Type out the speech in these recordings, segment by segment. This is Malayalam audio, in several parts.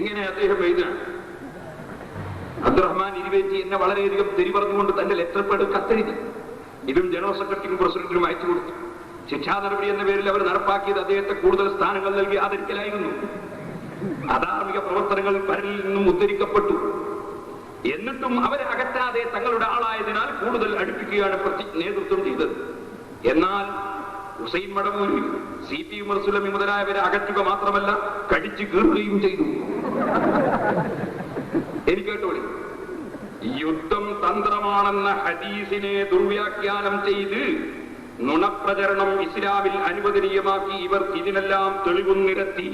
എങ്ങനെ അദ്ദേഹം എഴുതണം അബ്ദുറഹ്മാൻ ഇരുവേറ്റി എന്നെ വളരെയധികം തെരി പറഞ്ഞുകൊണ്ട് തന്റെ ലെറ്റർ പേഡ് കത്തെഴുതി. ഇതും ജനറൽ സെക്രട്ടറിക്കും പ്രസിഡന്റിനും അയച്ചു കൊടുത്തു. ശിക്ഷാ നടപടി എന്ന പേരിൽ അവർ നടപ്പാക്കിയത് അദ്ദേഹത്തെ കൂടുതൽ സ്ഥാനങ്ങൾ നൽകി ആദരിക്കലായിരുന്നു. അധാർമിക പ്രവർത്തനങ്ങൾ പരലിൽ നിന്നും ഉദ്ധരിക്കപ്പെട്ടു. എന്നിട്ടും അവരെ അകറ്റാതെ തങ്ങളുടെ ആളായതിനാൽ കൂടുതൽ അടുപ്പിക്കുകയാണ് നേതൃത്വം ചെയ്തത്. എന്നാൽ ഹുസൈൻ മടമൂരി സി പി ഉമർസുലമി മുതലായവരെ അകറ്റുക മാത്രമല്ല കടിച്ചു കീറുകയും ചെയ്തു. എനിക്ക് കേട്ടോളി യുദ്ധം തന്ത്രമാണെന്ന ഹദീസിനെ ദുർവ്യാഖ്യാനം ചെയ്ത് നുണപ്രചരണം ഇസ്ലാമിൽ അനുവദനീയമാക്കി ഇവർ ഇതിനെല്ലാം തെളിവും നിരത്തി.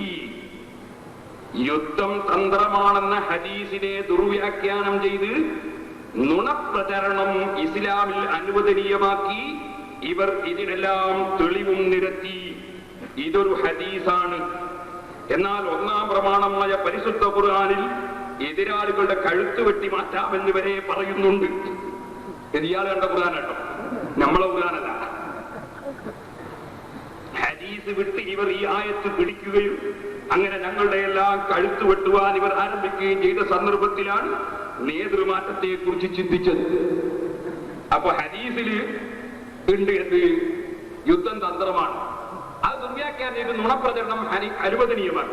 യുദ്ധം തന്ത്രമാണെന്ന ഹദീസിനെ ദുർവ്യാഖ്യാനം ചെയ്ത് നുണപ്രചരണം ഇസ്ലാമിൽ അനുവദനീയമാക്കി ഇവർ ഇതിനെല്ലാം തെളിവും നിരത്തി. ഇതൊരു ഹദീസാണ്. എന്നാൽ ഒന്നാം പ്രമാണമായ പരിശുദ്ധ ഖുർആനിൽ എതിരാളികളുടെ കഴുത്ത് വെട്ടി മാറ്റാമെന്ന് വരെ പറയുന്നുണ്ട്. ഇയാൾ കണ്ട ഖുർആൻ കേട്ടോ? നമ്മളെ ഖുർആാനല്ല ഹദീസ് വിട്ട് ഇവർ ഈ ആയത്ത് പിടിക്കുകയും അങ്ങനെ ഞങ്ങളുടെ എല്ലാം കഴുത്ത് വെട്ടുവാൻ ഇവർ ആരംഭിക്കുകയും ചെയ്ത സന്ദർഭത്തിലാണ് നേതൃമാറ്റത്തെ കുറിച്ച് ചിന്തിച്ചത്. അപ്പൊ ഹരീസിൽ ഉണ്ട് എന്ത്? യുദ്ധം തന്ത്രമാണ്. ചെയ്ത് നുണപ്രചരണം ഹനി അനുവദനീയമാണ്.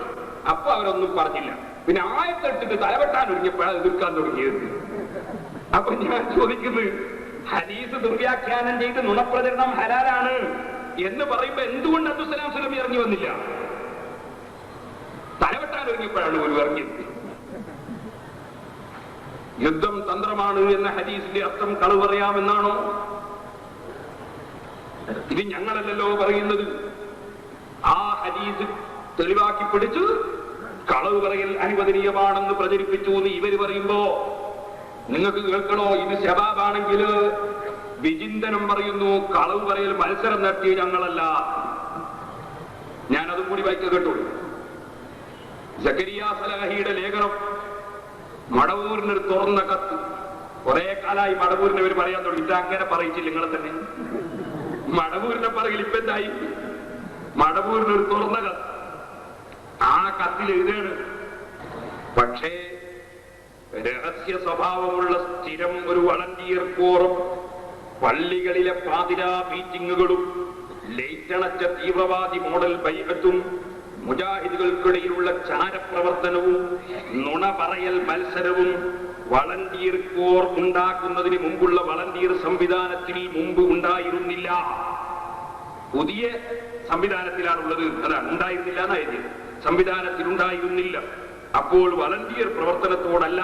അപ്പൊ അവരൊന്നും പറഞ്ഞില്ല. പിന്നെ ആയത്തെട്ടിട്ട് തലവെട്ടാൻ ഒരുങ്ങിയപ്പോഴാണ് എതിർക്കാൻ തുടങ്ങിയത്. അപ്പൊ ഞാൻ ചോദിക്കുന്നത് ഹദീസ് ദുർവ്യാഖ്യാനം ചെയ്ത് നുണപ്രചരണം ഹലാലാണ് എന്ന് പറയുമ്പോ എന്തുകൊണ്ട് അബ്ദുസലാം സ്വലമി ഇറങ്ങി വന്നില്ല? തലവെട്ടാൻ ഒരുങ്ങിയപ്പോഴാണ് ഒരു ഇറങ്ങിയത്. യുദ്ധം തന്ത്രമാണ് എന്ന ഹദീസിന്റെ അർത്ഥം കളു പറയാമെന്നാണോ? ഇത് ഞങ്ങളല്ലല്ലോ പറയുന്നത്. ഹദീസ് തെളിവാക്കി പിടിച്ച്. കളവ് പറയൽ അനുവദനീയമാണെന്ന് പ്രചരിപ്പിച്ചു എന്ന് ഇവർ പറയുമ്പോ നിങ്ങൾക്ക് കേൾക്കണോ? ഇത് ശബാബാണെങ്കിൽ വിചിന്തനം പറയുന്നു. കളവ് പറയൽ മത്സരം നടത്തിയ ഞങ്ങളല്ല. ഞാൻ അതും കൂടി വായിക്ക കേട്ടു ജക്കരിയ ലേഖനം ലേഖനം മടവൂരിനൊരു തുറന്ന കത്ത്. കുറെ കാലമായി മടവൂരിനെ അവർ പറയാൻ തുടങ്ങി. അങ്ങനെ പറയിച്ചില്ല നിങ്ങളെ തന്നെ. മടവൂരിനെ പറയിൽ ഇപ്പൊ എന്തായി? മടവൂരിനൊരു തുറന്ന കത്ത് ആ കത്തിൽ എഴുതാണ്. പക്ഷേ രഹസ്യ സ്വഭാവമുള്ള സ്ഥിരം ഒരു വളണ്ടിയർ കോറും പള്ളികളിലെ പാതിരാ മീറ്റിങ്ങുകളും ലൈറ്റണച്ച തീവ്രവാദി മോഡൽ ബൈഹത്തും മുജാഹിദുകൾക്കിടയിലുള്ള ചാരപ്രവർത്തനവും നുണ പറയൽ മത്സരവും വളണ്ടിയർ കോർ ഉണ്ടാക്കുന്നതിന് മുമ്പുള്ള വളണ്ടിയർ സംവിധാനത്തിൽ മുമ്പ് ഉണ്ടായിരുന്നില്ല. പുതിയ സംവിധാനത്തിലാണുള്ളത്. അത് ഉണ്ടായിരുന്നില്ല എന്നായിരുന്നു സംവിധാനത്തിൽ ഉണ്ടായിരുന്നില്ല അപ്പോൾ വളണ്ടിയർ പ്രവർത്തനത്തോടല്ല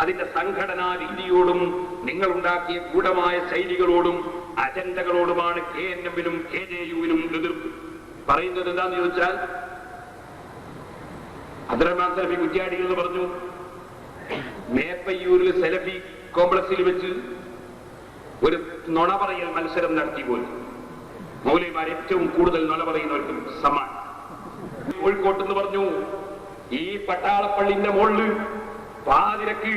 അതിന്റെ സംഘടനാ രീതിയോടും നിങ്ങൾ ഉണ്ടാക്കിയ ഗൂഢമായ ശൈലികളോടും അജണ്ടകളോടുമാണ് കെ എൻ എമ്മിനും കെ ജെ യുവിനും എതിർപ്പ് പറയുന്നത് എന്താന്ന് ചോദിച്ചാൽ അബ്ദുറഹ്മാൻ സലഫി എന്ന് പറഞ്ഞു മേപ്പയ്യൂരിൽ സെലഫി കോംപ്ലക്സിൽ വെച്ച് ഒരു നുണ പറയൽ മത്സരം നടത്തി പോയി മൗലൈമാർ ഏറ്റവും കൂടുതൽ നുണ പറയുന്നവർക്കും സമ്മാൻ കോഴിക്കോട്ട് എന്ന് പറഞ്ഞു ഈ പട്ടാളപ്പള്ളിന്റെ മുകളിൽ പാതിരക്ക്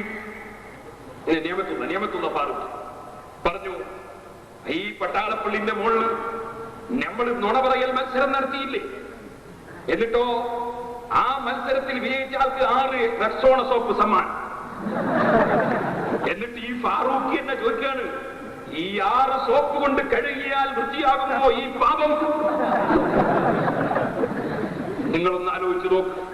നിയമത്തുന്ന നിയമത്തുന്ന ഫാറൂഖ് പറഞ്ഞു ഈ പട്ടാളപ്പള്ളിന്റെ മുകളിൽ നമ്മൾ നുണ പറയൽ മത്സരം നടത്തിയില്ലേ? എന്നിട്ടോ ആ മത്സരത്തിൽ വിജയിച്ചാൽക്ക് ആറ് റെക്സോണ സോപ്പ് സമ്മാനം. എന്നിട്ട് ഈ ഫാറൂഖി എന്നെ ചോദിക്കാണ് ഈ ആറ് സോപ്പ് കൊണ്ട് കഴുകിയാൽ വൃത്തിയാകുമോ ഈ പാപം? നിങ്ങളൊന്ന് ആലോചിച്ചു നോക്ക്.